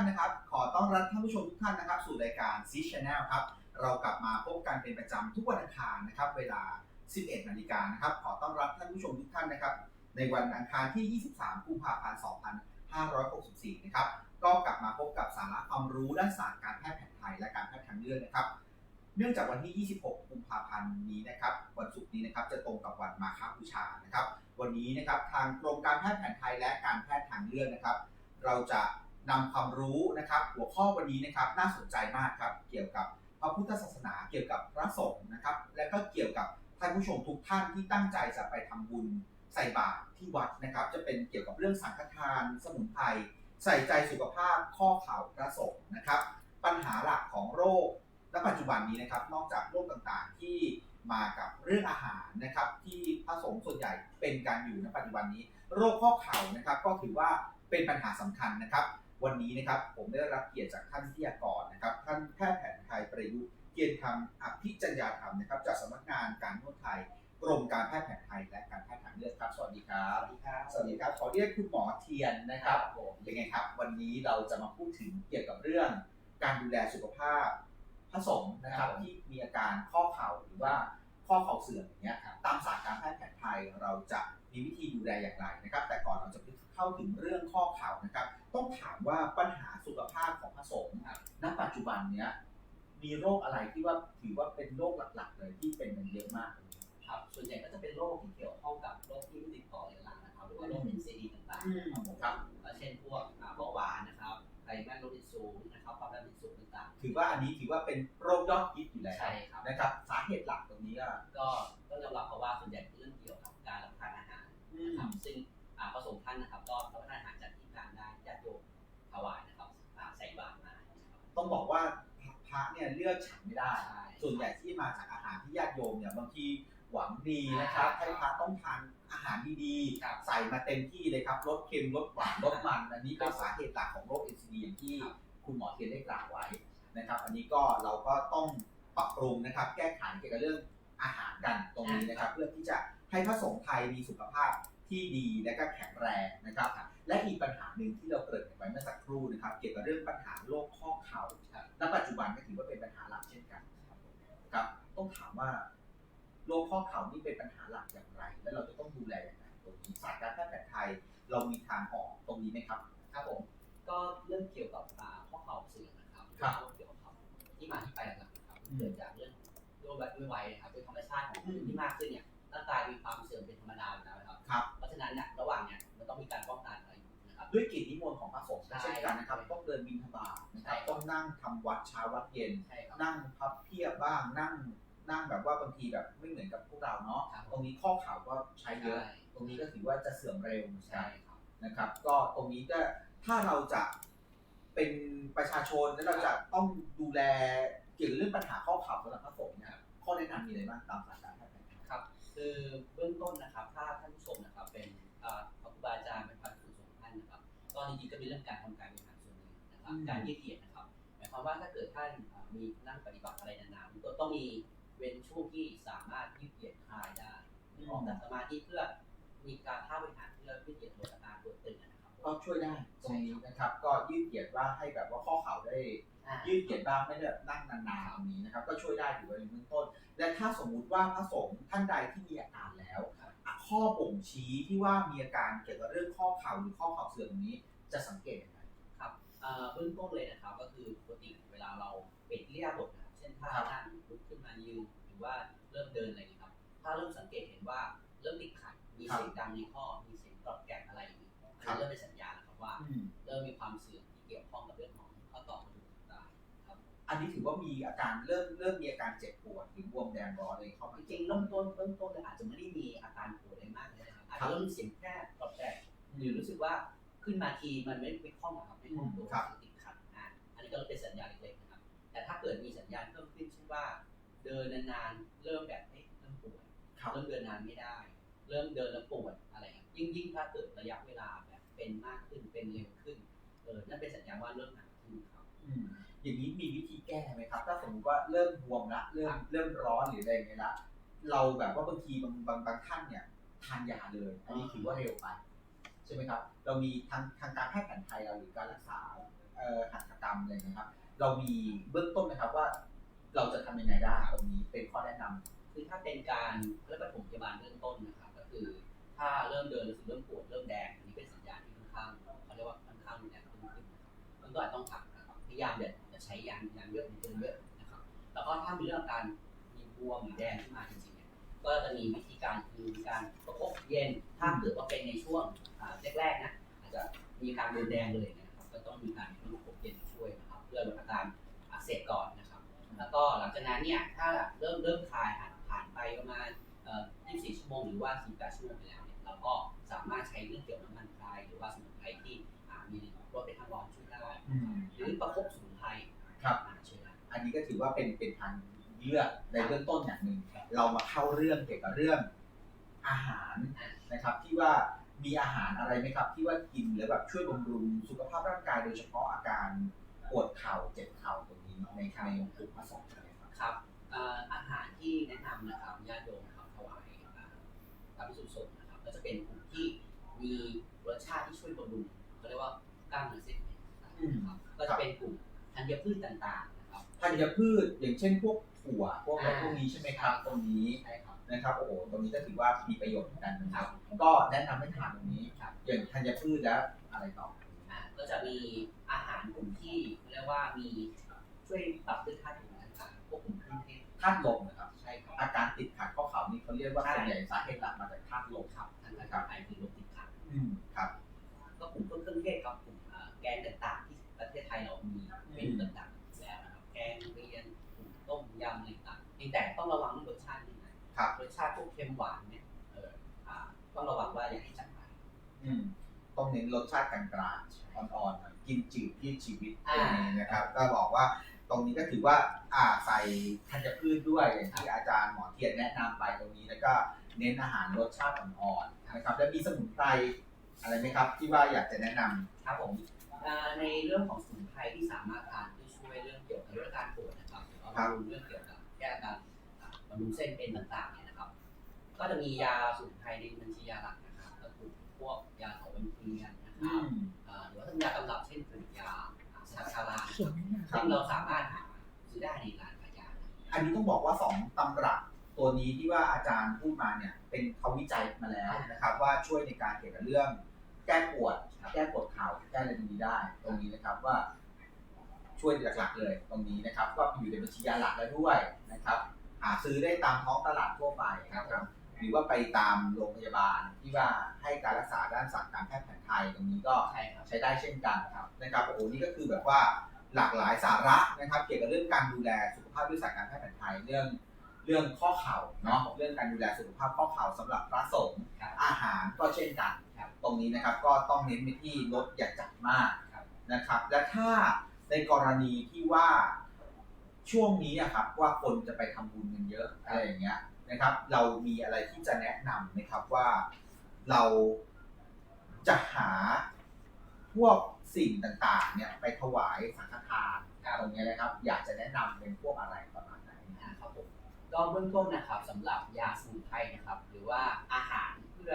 ท่านนะครับ ขอต้อนรับท่านผู้ชมทุกท่านนะครับ สู่รายการซีชแนลครับ เรากลับมาพบกันเป็นประจำทุกวันอังคารนะครับ เวลา 11 นาฬิกานะครับ ขอต้อนรับท่านผู้ชมทุกท่านนะครับ ในวันอังคารที่ 23 กุมภาพันธ์ 2564 นะครับ ก็กลับมาพบกับสาระความรู้ด้านศาสตร์การแพทย์แผนไทยและการแพทย์ทางเลือกนะครับ เนื่องจากวันที่ 26 กุมภาพันธ์นี้นะครับ วันศุกร์นี้นะครับ จะตรงกับวันมาฆบูชานะครับ วันนี้นะครับ ทางกรมการแพทย์แผนไทยและการแพทย์ทางเลือกนะครับ เราจะ นำความรู้นะครับ หัวข้อวันนี้นะครับน่าสนใจมากครับ เกี่ยวกับพระพุทธศาสนาเกี่ยวกับพระสงฆ์นะครับ และก็เกี่ยวกับท่านผู้ชมทุกท่านที่ตั้งใจจะไปทำบุญใส่บาตรที่วัดนะครับ จะเป็นเกี่ยวกับเรื่องสังฆทาน สมุนไพรใส่ใจสุขภาพข้อเข่าพระสงฆ์นะครับ ปัญหาหลักของโรคและปัจจุบันนี้นะครับ นอกจากโรคต่างๆที่มากับเรื่องอาหารนะครับ ที่พระสงฆ์ส่วนใหญ่เป็นการอยู่ในปัจจุบันนี้ โรคข้อเข่านะครับ ก็ถือว่าเป็นปัญหาสำคัญนะครับ วันนี้นะครับผมได้รับเกียรติจากท่านวิทยากรนะครับ ท่านแพทย์แผนไทยประยุกต์เกียรติธรรมอภิจัญญาธรรมนะครับจากสำนักงานการนวดไทยกรมการแพทย์แผนไทยและการแพทย์ทางเลือกครับสวัสดีครับสวัสดีครับสวัสดีครับขอเรียกคุณหมอเทียนนะครับผมเป็นไงครับ วันนี้เราจะมาพูดถึงเกี่ยวกับเรื่อง การดูแลสุขภาพพระสงฆ์นะครับที่มีอาการข้อเข่าหรือว่าข้อเข่าเสื่อมอย่างเงี้ยครับตามศาสตร์การแพทย์แผนไทยเราจะ มีวิธีดูแลอย่างไรนะครับ แต่ก่อนเราจะเข้าถึงเรื่องข้อเข่านะครับ ต้องถามว่าปัญหาสุขภาพของพระสงฆ์ณปัจจุบันเนี้ยมีโรคอะไรที่ว่าถือว่าเป็นโรคหลัก ๆ เลยที่เป็นกันเยอะมากเลยครับ ส่วนใหญ่ก็จะเป็นโรคที่เกี่ยวข้องกับโรคที่ไม่ติดต่อเรื้อรังนะครับ หรือว่าโรค NCD ต่างๆครับผมครับก็เช่นพวกอ่าเบาหวานนะครับไขมันโลหิตสูงนะครับความดันโลหิตสูงต่างถือว่าอันนี้ถือว่าเป็นโรคยอดฮิตอยู่แล้วใช่ครับนะครับ สาเหตุหลักตรงนี้ก็ ต้องบอกว่าพระเนี่ยเลือกฉันไม่ได้ใช่ส่วนใหญ่ที่มาจากอาหารที่ญาติโยมเนี่ยบางทีหวังดีนะครับอ่าให้พระต้องทานอาหารดีครับๆใส่มาเต็มที่เลยครับลดเค็มลดหวานลดมัน อันนี้เป็นครับสาเหตุหลักของโรค NCD อย่างที่ครับคุณหมอเทียนได้กล่าวไว้นะครับ อันนี้ก็เราก็ต้องปรับปรุงนะครับ แก้ไขเกี่ยวกับเรื่องอาหารกันตรงนี้นะครับ เพื่อที่จะให้พระสงฆ์ไทยมีสุขภาพ ที่ดีและก็แข็งแรงนะครับ และอีกปัญหาหนึ่งที่เราเกริ่นกันไว้เมื่อสักครู่นะครับ เกี่ยวกับเรื่องปัญหาโรคข้อเข่าครับณปัจจุบันก็ถือว่าเป็นปัญหาหลักเช่นกันครับ ต้องถามว่าโรคข้อเข่านี่เป็นปัญหาหลักอย่างไร และเราจะต้องดูแลอย่างไรตรงนี้ศาสตร์การแพทย์แผนไทยเรามีทางออกตรงนี้ไหมครับครับผมก็เรื่องเกี่ยวกับอ่าข้อเข่าเสื่อมนะครับครับเรื่องเกี่ยวกับข้อที่มาที่ไปหลักๆนะครับอืมเกิดจากเรื่องโรคแบบด้วยวัยนะครับเป็นธรรมชาติของอืมที่มากขึ้นเนี่ย ร่างกายมีความเสื่อมเป็นธรรมดาอยู่แล้วนะครับ ครับ เพราะฉะนั้นเนี่ยระหว่างเนี่ยมันต้องมีการป้องกันอะไรอยู่นะครับ ด้วยกิจนิมนต์ของพระสงฆ์ก็ใช่ เช่นกันนะครับต้องเดินบิณฑบาตนะครับใช่ครับต้องนั่งทำวัดเช้าวัดเย็น ใช่ครับ นั่งพับเพียบบ้างนั่งนั่งแบบว่าบางทีแบบไม่เหมือนกับพวกเราเนาะครับ ตรงนี้ข้อเข่าก็ใช้เยอะใช่ตรงนี้ก็ถือว่าจะเสื่อมเร็วเหมือนกัใช่นครับ นะครับ ก็ตรงนี้ก็ถ้าเราจะเป็นประชาชนแล้วเราจะต้องดูแลเกี่ยวกับเรื่องปัญหาข้อเข่าสำหรับพระสงฆ์เนี่ยข้อแนะนำมีอะไรบ้างตามศาสตร์การแพทย์แผนไทย ครับคือเบื้องต้นนะครับ ถ้าท่านผู้ชมนะครับ เป็นอ่าพระครูบาอาจารย์เป็นพระครูสงฆ์ท่านนะครับก็จริงๆก็เป็นเรื่องการทำการบริหารส่วนหนึ่งนะครับอืมการยืดเหยียดนะครับหมายความว่าถ้าเกิดท่านอ่ามีนั่งปฏิบัติอะไรนานๆก็ต้องมีเว้นช่วงที่สามารถยืดเหยียดคลายได้ออกจากสมาธิเพื่อมีการ ก็ช่วยได้ตรงนี้นะครับ ก็ยืดเหยียดว่าให้แบบว่าข้อเข่าได้อ่ายืดเหยียดบ้างไม่ได้แบบนั่งนานๆตรงนี้นะครับ ก็ช่วยได้ถือว่าเป็นเบื้องต้น และถ้าสมมุติว่าพระสงฆ์ท่านใดที่มีอาการแล้วครับอะข้อบ่งชี้ที่ว่ามีอาการเกี่ยวกับเรื่องข้อเข่าหรือข้อเข่าเสื่อมตรงนี้จะสังเกตยังไงครับเอ่อเบื้องต้นเลยนะครับ ก็คือปกติเวลาเราเป็นเรียบทนะครับเช่นถ้าครับนั่งลุกขึ้นมายืนหรือว่าเริ่มเดินอะไรอย่างนี้ครับ ถ้าเริ่มสังเกตเห็นว่าเริ่มติดขัดมีเสียงดังในข้อมีเสียงกรอบแกรบอะไรอย่างนี้อันนี้เริ่มเป็นสัญญ เริ่มมีความเสื่อมที่เกี่ยวข้องกับเรื่องของข้อต่อกระดูกต่างๆครับอันนี้ถือว่ามีอาการเริ่มเริ่มมีอาการเจ็บปวดหรือบวมแดงร้อนอะไรเข้าจมาริงๆเริ่มต้นเริ่มต้นเลยอาจจะไม่ได้มีอาการปวดอะไรมากเลยนะครับอาจจะเริ่มมีเสียงแค่กรอบแกรบหรือรู้สึกว่าขึ้นมาทีมันไม่ไม่คล่องอะครับไม่คล่องตัวครับติดขัดอ่าอันนี้ก็เป็นสัญญาณเล็กๆนะครับ แต่ถ้าเกิดมีสัญญาณเพิ่มขึ้นเช่นว่า เดินนานๆเริ่มแบบเอ๊ะเริ่มปวดครับเริ่มเดินนานไม่ได้ เริ่มเดินแล้วปวดอะไรครับยิ่งยิ่งถ้าเกิดระยะเวลาแบบ เป็นมากขึ้นเป็นเร็วขึ้นเออนั่นเป็นสัญญาณว่าเริ่มหนักขึ้นครับอืมอย่างนี้มีวิธีแก้ไหมครับ ถ้าสมมติว่าเริ่มบวมละเริ่มเริ่มร้อนหรืออะไรอย่างเงี้ยละเราแบบว่าบางทีบางบางบางท่านเนี่ยทานยาเลย อันนี้ถือว่าเร็วไปช่ไหมครับ เรามีทางทางการแพทย์แผนไทยเราหรือการรักษาเอ่อหัตถกรรมอะไรอย่างเงี้ยครับ เรามีเบื้องต้นนะครับว่า เราจะทำยังไงได้ตรงนี้เป็นข้อแนะนำคือถ้าเป็นการเรียกว่าปฐมพยาบาลเบื้องต้นนะครับ ก็คือถ้าเริ่มเดินรู้สึกเริ่มปวดเริ่ม ช้ยางยางเยอะหรือเดินเยอะนะครับแล้วก็ถ้ามีเรื่องการมีบวมหรือแดงขึ้นมาจริงๆเนี่ยก็จะมีวิธีการคือการประคบเย็นถ้าเกิดว่าเป็นในช่วงแรกๆนะอาจจะมีการเดินแดงเลยนะครับก็ต้องมีการประคบเย็นช่วยนะครับเพื่อลดอาการอักเสบก่อนนะครับแล้วก็หลังจากนั้นเนี่ยถ้าเริ่มเริ่มคลายผ่านไปประมาณ24 ชั่วโมงหรือว่า48ชั่วโมงไปแล้วเนี่ยเราก็สามารถใช้เรื่องเกี่ยวกับน้ำมันพรายหรือว่าสมุนไพรที่ นนี้ก็ถือว่าเป็นเป็นทางเลือกในเบื้องต้นอย่างหนึ่งเรามาเข้าเรื่องเกี่ยวกับเรื่องอาหารนะครับ ที่ว่ามีอาหารอะไรไหมครับ ที่ว่ากินแล้วแบบช่วยบำรุงสุขภาพร่างกายโดยเฉพาะอาการปวดเข่าเจ็บเข่าตรงนี้ในในกลุ่มผสมอะไรครับครับเอ่ออาหารที่แนะนำนะครับญาติโยมนะครับถวายอ่าพระพิสุสงฆ์นะครับ ก็จะเป็นกลุ่มที่มีรสชาติที่ช่วยบำรุงเขาเรียกว่ากล้ามเนื้อเส้นเอ็นนะครับก็จะเป็นกลุ่มธัญพืชต่างๆนะครับ ธัญพืชอย่างเช่นพวกถั่วพวกอะไรอ่าพวกนี้ใช่ไหมครับตรงนี้ใช่ครับนะครับโอ้โหตรงนี้ก็ถือว่ามีประโยชน์เหมือนกันนะครับ ก็แนะนำให้ทานตรงนี้ครับอย่างธัญพืชแล้วอะไรต่อ อ่าก็จะมีอาหารกลุ่มที่เรียกว่ามีช่วยปรับเรื่องธาตุลมต่างๆพวกกลุ่มเครื่องเทศธาตุลมนะครับ ใช่ครับอาการติดขัดข้อเข่านี่เขาเรียกว่าใช่ส่วนใหญ่สาเหตุหลักมาจากธาตุลมครับทั้งการไอคือลมติดขัดอืมครับ ก็กลุ่มเครื่องเทศกับกลุ่มอ่าแกงต่างๆ ที่ประเทศไทยเรามีเมนูต่างๆอยู่แล้วนะครับแกงเรียนกลุ่มต้มยำ อะไรต่างๆเพียงแต่ต้องระวังเรื่องรสชาตินิดหน่อยครับรสชาติพวกเค็มหวานเนี่ยเอออ่าต้องระวังว่าอย่าให้จัดไปอืมต้องเน้นรสชาติกลางๆอ่อนๆหน่อยกินจืดที่ชีวิตอ่าตรงนี้นะครับ ก็บอกว่าตรงนี้ก็ถือว่าอ่าใส่ธัญพืชด้วยอย่างที่อาจารย์หมอเทียนแนะนำไปตรงนี้แล้วก็เน้นอาหารรสชาติอ่อนๆนะครับ แล้วมีสมุนไพรอะไรไหมครับ ที่ว่าอยากจะแนะนำครับผมอ่าในเรื่องของสมุนไพรที่สามารถทานเพื่อช่วยเรื่องเกี่ยวกับเรื่องการปวดนะครับหรือว่าบำรุงเรื่องเกี่ยวกับ แก้อาการอ่าบำรุงเส้นเอ็นต่างๆเนี่ยนะครับ ก็จะมียาสมุนไพรในบัญชียาหลักนะครับก็คือพวกยาของวันเทียนนะคอืรับมอ่าหรือว่าถ้าเป็นยาตำรับเช่นกลุ่มยาสาชาราเขียนนั่นน่ะซึ่งเราสามารถหาซื้อได้ในร้านขายยาอันนี้ต้องบอกว่าสองตำรับตัวนี้ที่ว่าอาจารย์พูดมาเนี่ยเป็นเขาวิจัยมาแล้วนะครับ ว่าช่วยในการเกี่ยวกับเรื่อง แก้ปวด แก้ปวดเข่าแก้อะไรตรงนี้ได้ ตรงนี้นะครับว่า ช่วยหลักๆเลยตรงนี้นะครับ ก็อยู่ในบัญชียาหลักแล้วด้วยนะครับ หาซื้อได้ตามท้องตลาดทั่วไปนะครับ หรือว่าไปตามโรงพยาบาลที่ว่าให้การรักษาด้านศาสตร์การแพทย์แผนไทยตรงนี้ก็ใช่ครับใช้ได้เช่นกันครับนะครับโอ้โหนี่ก็คือแบบว่าหลากหลายสาระนะครับ เกี่ยวกับเรื่องการดูแลสุขภาพด้วยศาสตร์การแพทย์แผนไทยเรื่องเรื่องข้อเข่าเนาะเรื่องการดูแลสุขภาพข้อเข่าสำหรับพระสงฆ์ครับอาหารก็เช่นกันครับตรงนี้นะครับก็ต้องเน้นไปที่ลดอย่าจัดมากครับนะครับ และถ้า ในกรณีที่ว่าช่วงนี้อะครับว่าคนจะไปทำบุญกันเยอะอะไรอย่างเงี้ยนะครับ เรามีอะไรที่จะแนะนำนะครับว่าเราจะหาพวกสิ่งต่างๆ เนี่ยไปถวายสังฆทานตรงเนี้ยนะครับ อยากจะแนะนำเป็นพวกอะไรประมาณไหนนะครับผมก็เบื้องต้นนะครับสำหรับยาสมุนไพรนะครับ หรือว่าอาหารเพื่อ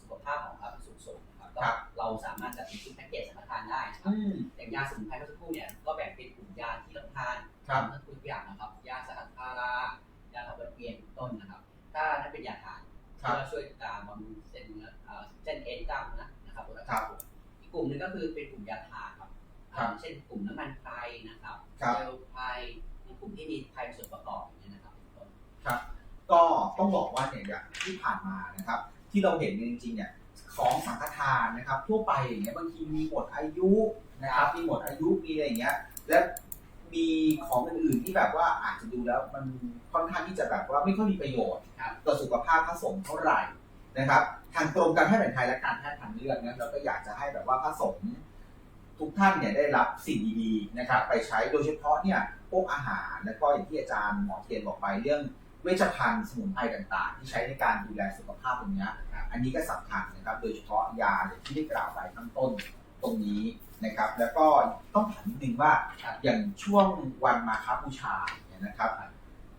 สุขภาพของพระภิกษุสงฆ์ นะครับก็ครับเราสามารถจัดเป็นชุดแพ็กเกจสังฆทานได้นะครับอืมอย่างยาสมุนไพรเมื่อสักครู่เนี่ยก็แบ่งเป็นกลุ่มยาที่รับประทานครับทั้งทุกอย่างนะครับ ยาสกัดทารายาขับเวียนเป็นต้นนะครับ ถ้านั่นเป็นยาทานครับเพื่อช่วยตามบำรุงเส้นเนื้อเอ่อเส้นเอ็นกล้ามเนื้อนะครับลดอาครัการบปวดอีกกลุ่มหนึงก็คือเป็นกลุ่มยาทาครับครับอ่าเช่นกลุ่มน้ำมันไพรนะครับครับเจลไพรในกลุ่มที่มีไพรเป็นส่วนประกอบอย่างนี้ยนะครับเป็นต้นครับ ก็ต้องบอกว่าเนี่ยอย่างที่ผ่านมานะครับ ที่เราเห็นจริงๆเนี่ย ของสังฆทานนะครับทั่วไปอย่างเงี้ยบางทีมีหมดอายุนะครับมีหมดอายุมีอะไรอย่างเงี้ยและมีของอื่นๆที่แบบว่าอาจจะดูแล้วมันค่อนข้างที่จะแบบว่าไม่ค่อยมีประโยชน์ครับต่อสุขภาพพระสงฆ์เท่าไหร่นะครับ ทางกรมการแพทย์แผนไทยและการแพทย์ทางเลือกเนี่ยเราก็อยากจะให้แบบว่าพระสงฆ์ทุกท่านเนี่ยได้รับสิ่งดีๆนะครับ ไปใช้โดยเฉพาะเนี่ยพวกอาหารแล้วก็อย่างที่อาจารย์หมอเทียนบอกไปเรื่อง เวชภัณฑ์สมุนไพรต่างๆ ที่ใช้ในการดูแลสุขภาพตรงนี้อันนี้ก็สำคัญนะครับ โดยเฉพาะยาที่ได้กล่าวไปข้างต้นตรงนี้นะครับ แล้วก็ต้องถามนิดนึงว่าอย่างช่วงวันมาคบูชาเนี่ยนะครับ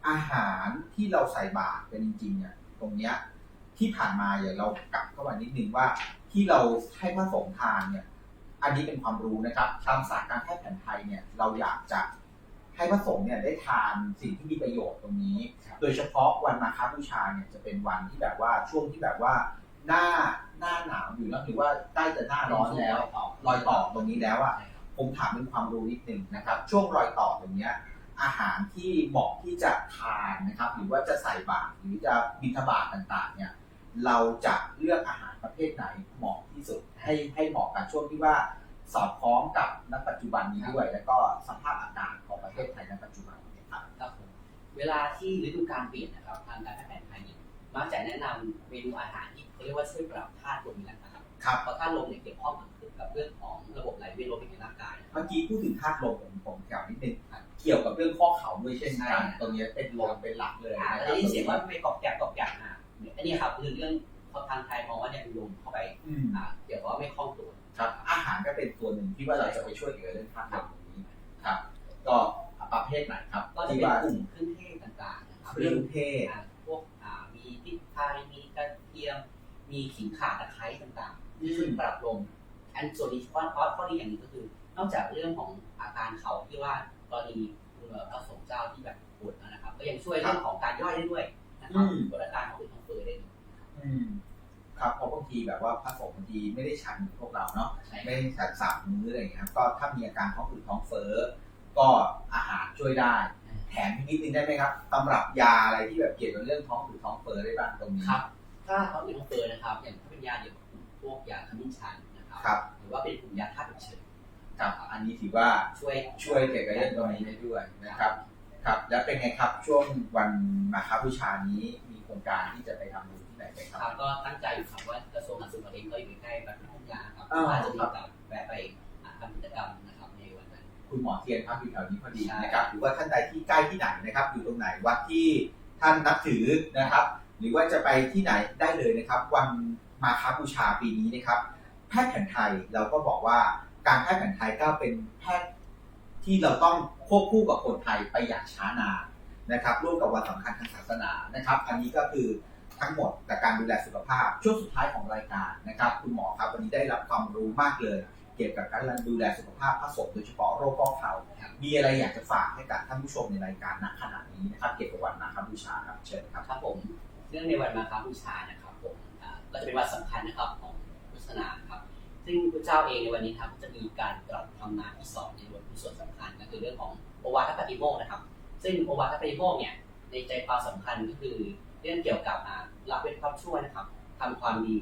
อาหารที่เราใส่บาตรกันจริงๆเนี่ยตรงเนี้ยที่ผ่านมาอย่างเรากลับเข้ามานิดนึงว่า ที่เราให้พระสงฆ์ทานเนี่ย อันนี้เป็นความรู้นะครับ ตามศาสตร์การแพทย์แผนไทยเนี่ยเราอยากจะ ให้พระสงฆ์เนี่ยได้ทานสิ่งที่มีประโยชน์ตรงนี้ โดยเฉพาะวันมาฆบูชาเนี่ยจะเป็นวันที่แบบว่าช่วงที่แบบว่าหน้าหน้าหนาวอยู่แล้วหรือว่าใกล้จะหน้าร้อนแล้วรอยต่อตรงนี้แล้วอะผมถามเป็นความรู้นิดนึงนะครับ ช่วงรอยต่อตรงเนี้ยอาหารที่เหมาะที่จะทานนะครับ หรือว่าจะใส่บาตรหรือจะบิณฑบาตต่างๆ เนี่ย เราจะเลือกอาหารประเภทไหนเหมาะที่สุดให้ให้เหมาะกับช่วงที่ว่า สอดคล้องกับณปัจจุบันนี้ด้วย แล้วก็สภาพอากาศของประเทศไทยณปัจจุบันนี้ครับครับผมเวลาที่ฤดูกาลเปลี่ยนนะครับทางการแพทย์แผนไทยเนี่ยมักจะแนะนำเมนูอาหารที่เขาเรียกว่าช่วยปรับธาตุลมในร่างกายครับครับเพราะธาตุลมเนี่ยเกี่ยวข้องกับเรื่องของระบบไหลเวียนโลหิตในร่างกายนะครับเมื่อกี้พูดถึงธาตุลมผมผมแถวนิดนึงเกี่ยวกับเรื่องข้อเข่าด้วยเช่นใช่กันตรงเนี้ยเป็นลมเป็นหลักเลยอ่านะคได้รับยินเสียงว่าไม่กรอบแกรบกรอบแกรบนะเนี่ยอันนี้ครับคือเรื่องเขาทางไทยมองว่าเนี่ยเป็นลมเข้าไปอืมอ่าเกี่ยวกับว่าไม่คล่องตัว ครับอาหารก็เป็นตัวหนึ่งที่ว่าเราจะไปช่วยเกี่ยวกับเรื่องธาตุลมตรงนี้ครับ ก็ประเภทไหนครับก็จะที่เป็นว่ากลุ่มเครื่องเทศต่างๆนะครับเครื่องเทศอ่าพวกอ่ามีพริกไทยมีกระเทียม มีขิงข่าตะไคร้ต่างๆที่ช่วยปรับลมอันส่วนนี้ข้อข้อข้อดีอย่างหนึงก็คือ นอกจากเรื่องของอาการเข่าที่ว่ากรณีเอ่อพระสงฆ์เจ้าที่แบบปวดนะครับ ก็ยังช่วยเรื่องของการย่อยได้ด้วยนะครับอืมลดอาการของอืดท้องเฟ้อได้ด้วยอืม ครับเพราะบางทีแบบว่าพระสงฆ์บางทีไม่ได้ฉันเหมือนพวกเราเนาะใช่ไม่ได้ฉันสามมื้ออะไรอย่างเงี้ยครับก็ถ้ามีอาการท้องอืดท้องเฟ้อก็อาหารช่วยได้ แถมอีกนิดนึงได้ไหมครับตำรับยาอะไรที่แบบเกี่ยวกับเรื่องท้องอืดท้องเฟ้อได้บ้างตรงนี้ครับ ถ้าเขาอืดท้องเฟ้อนะครับ อย่างถ้าเป็นยาเดียวกับกลุ่มพวกยาขมิ้นชันนะครับครับหรือว่าเป็นกลุ่มยาธาตุฉุกเฉินครับอันนี้ถือว่าช่วยช่วยเกี่ยวกับเรื่องตรงนี้ได้ด้วยนะครับครับ แล้วเป็นไงครับช่วงวันมาคบูชานี้มีโครงการที่จะไปทำบุญที่ ไหนไปคครัรับบก็ตั้งใจอยู่ครับว่ากระทรวงสาธารณสุขเองก็อยู่ใกล้ๆวัดทุ่งยาครับอ่าอาจจะมีโอกาสแวะไปอ่าทำกิจกรรมนะครับในวันนั้น คุณหมอเทียนพักอยู่แถวนี้พอดีใช่ นะครับหรือว่าท่านใดที่ใกล้ที่ไหนนะครับ อยู่ตรงไหนวัดที่ท่านนับถือนะครับ หรือว่าจะไปที่ไหนได้เลยนะครับ วันมาคบูชาปีนี้นะครับแพทย์แผนไทยเราก็บอกว่าการแพทย์แผนไทยก็เป็นแพทย์ที่เราต้องควบคู่กับคนไทยไปอย่างช้านานนะครับ ร่วมกับวันสำคัญทางศาสนานะครับ อันนี้ก็คือ ทั้งหมดแต่การดูแลสุขภาพ ช่วงสุดท้ายของรายการนะครับ คุณหมอครับวันนี้ได้รับความรู้มากเลย เกี่ยวกับการดูแลสุขภาพพระสงฆ์โดยเฉพาะโรคข้อเข่ามีอะไรอยากจะฝากให้กับท่านผู้ชมในรายการณขณะนี้นะครับ เกี่ยวกับวันมาคบูชาครับเชิญครับครับผมเนื่องในวันมาฆบูชานะครับผมก็จะเป็นวันสำคัญนะครับของพุทธศาสนาครับซึ่งพระเจ้าเองในวันนี้ครับจะมีการตรัสทำนาที่สองในบทที่ส่วนสำคัญก็คือเรื่องของโอวาทปฏิโมกนะครับ ซึ่งโอวาทปฏิโมกเนี่ยในใจความสำคัญก็คือ รื่องเกี่ยวกับอ่าเว้นความชั่วนะครับทำความดี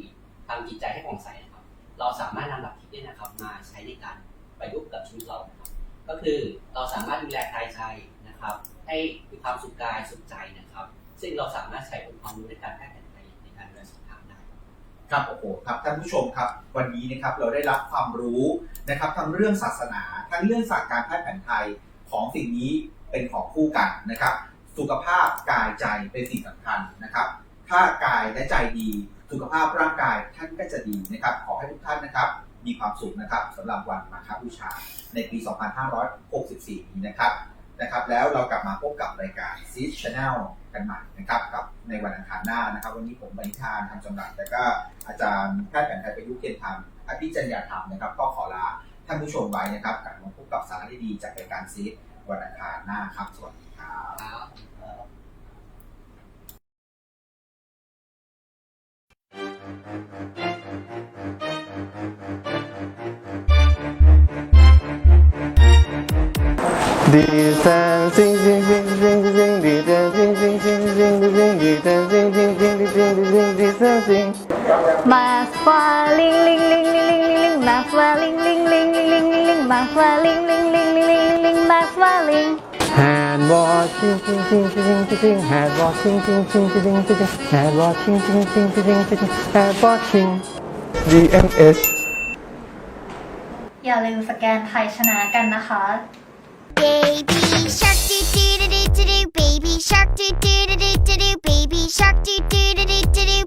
ทำจิตใจให้ผ่องใสนะครับ เราสามารถนำหลักคิดนี้นะครับ มาใช้ในการประยุกต์กับชีวิตเรานะครับ ก็คือเราสามารถดูแลกายใจนะครับ ให้มีความสุขกายสุขใจนะครับ ซึ่งเราสามารถใช้องค์ความรู้ในการแพทย์แผนไทยในการดูแลสุขภาพได้ครับโอ้โหครับท่านผู้ชมครับ วันนี้นะครับเราได้รับความรู้นะครับทั้งเรื่องศาสนา ทั้งเรื่องศาสตร์การแพทย์แผนไทยของสิ่งนี้เป็นของคู่กันนะครับ สุขภาพกายใจเป็นสิ่งสำคัญนะครับ ถ้ากายและใจดี สุขภาพร่างกายท่านก็จะดีนะครับ ขอให้ทุกท่านนะครับ มีความสุขนะครับสำหรับวันมาฆบูชา ในปี 2564 นี้นะครับนะครับ แล้วเรากลับมาพบกับรายการ z ี Channel กันใหม่นะครับกับในวันอังคารหน้านะครับ วันนี้ผมบริธานทำจำรัดแล้วก็อาจารย์แพทย์แผนไทยประยุกต์เทียนธรรมอภิจัญญาธรรมนะครับ ก็ขอลาท่านผู้ชมไว้นะครับกลับมาพบกับสาระดีๆจากรายการซีด วันอังคารหน้าครับ สวัสดีครับครับ Dancing, sing, sing, sing, sing, sing, dancing, sing, sing, sing, sing, sing, dancing, sing, sing, sing, sing, sing, sing. มาฟ้าลิงลิงลิงลิงลิงลิงลิงมาฟ้าลิงลิงลิงลิงลิงลิงลิงมาฟ้าลิงลิงลิงลิง ลิงลิงลิงมาฟ้าลิง Hand washing, sing, sing, sing, sing, sing, hand washing, sing, sing, sing, sing, sing, hand washing, sing, sing, sing, sing, sing, hand washing. DMS. อย่าลืมสแกนไทยชนะกันนะคะ Baby shark do do do do do do baby shark do do do do do do baby shark do do do do do